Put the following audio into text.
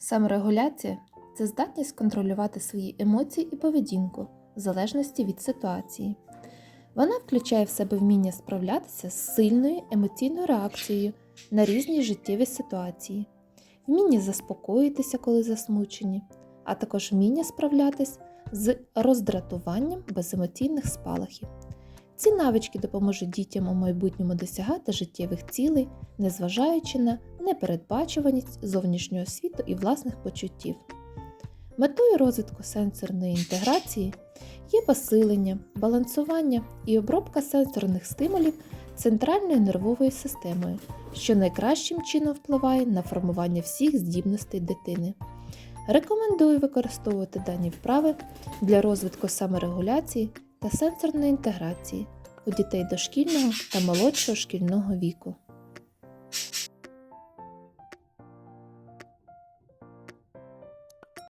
Саморегуляція це здатність контролювати свої емоції і поведінку в залежності від ситуації. Вона включає в себе вміння справлятися з сильною емоційною реакцією на різні життєві ситуації, вміння заспокоїтися, коли засмучені, а також вміння справлятись з роздратуванням без емоційних спалахів. Ці навички допоможуть дітям у майбутньому досягати життєвих цілей, незважаючи на непередбачуваність зовнішнього світу і власних почуттів. Метою розвитку сенсорної інтеграції є посилення, балансування і обробка сенсорних стимулів центральною нервовою системою, що найкращим чином впливає на формування всіх здібностей дитини. Рекомендую використовувати дані вправи для розвитку саморегуляції та сенсорної інтеграції у дітей дошкільного та молодшого шкільного віку.